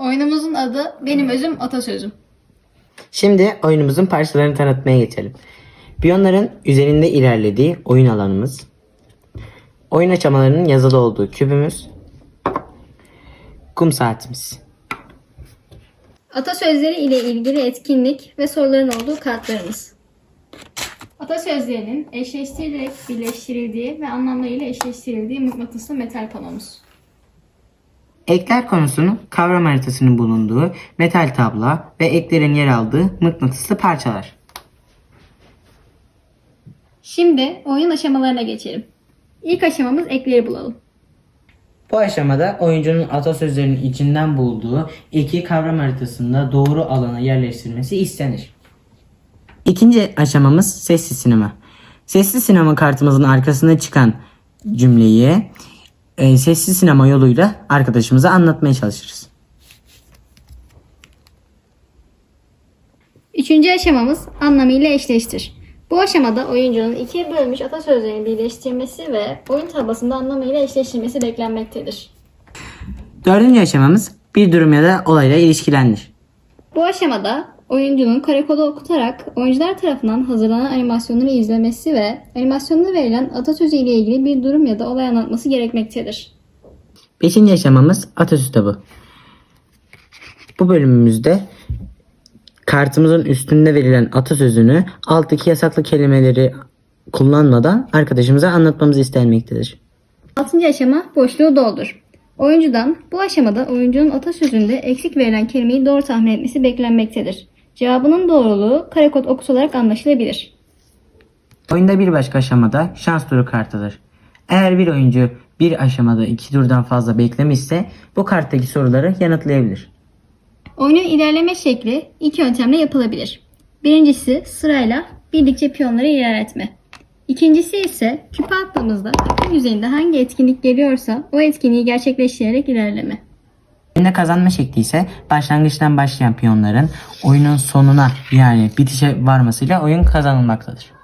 Oyunumuzun adı Benim Özüm Atasözüm. Şimdi oyunumuzun parçalarını tanıtmaya geçelim. Piyonların üzerinde ilerlediği oyun alanımız. Oyun aşamalarının yazılı olduğu kübümüz. Kum saatimiz. Atasözleri ile ilgili etkinlik ve soruların olduğu kartlarımız. Atasözlerinin eşleştirilerek birleştirildiği ve anlamlarıyla eşleştirildiği mıknatıslı metal panomuz. Ekler konusunun kavram haritasının bulunduğu metal tabla ve eklerin yer aldığı mıknatıslı parçalar. Şimdi oyun aşamalarına geçelim. İlk aşamamız ekleri bulalım. Bu aşamada oyuncunun atasözlerinin içinden bulduğu iki kavram haritasında doğru alana yerleştirmesi istenir. İkinci aşamamız sessiz sinema. Sessiz sinema kartımızın arkasına çıkan cümleyi e, sessiz sinema yoluyla arkadaşımıza anlatmaya çalışırız. Üçüncü aşamamız anlamıyla eşleştir. Bu aşamada oyuncunun ikiye bölünmüş atasözlerini birleştirmesi ve oyun tablasında anlamıyla eşleştirmesi beklenmektedir. Dördüncü aşamamız bir durum ya da olayla ilişkilendir. Bu aşamada oyuncunun kare kodu okutarak oyuncular tarafından hazırlanan animasyonları izlemesi ve animasyonda verilen atasözü ile ilgili bir durum ya da olay anlatması gerekmektedir. Beşinci aşamamız atasözü tabu. Bu bölümümüzde kartımızın üstünde verilen atasözünü alttaki yasaklı kelimeleri kullanmadan arkadaşımıza anlatmamız istenmektedir. Altıncı aşama boşluğu doldur. Oyuncudan bu aşamada oyuncunun atasözünde eksik verilen kelimeyi doğru tahmin etmesi beklenmektedir. Cevabının doğruluğu kare kod okutularak anlaşılabilir. Oyunda bir başka aşamada şans turu kartıdır. Eğer bir oyuncu bir aşamada iki turdan fazla beklemişse bu karttaki soruları yanıtlayabilir. Oyunun ilerleme şekli iki yöntemle yapılabilir. Birincisi sırayla bildikçe piyonları ilerletme. İkincisi ise küpe attığımızda küpün yüzeyinde hangi etkinlik geliyorsa o etkinliği gerçekleştirerek ilerleme. Oyunda kazanma şekli ise başlangıçtan başlayan piyonların oyunun sonuna yani bitişe varmasıyla oyun kazanılmaktadır.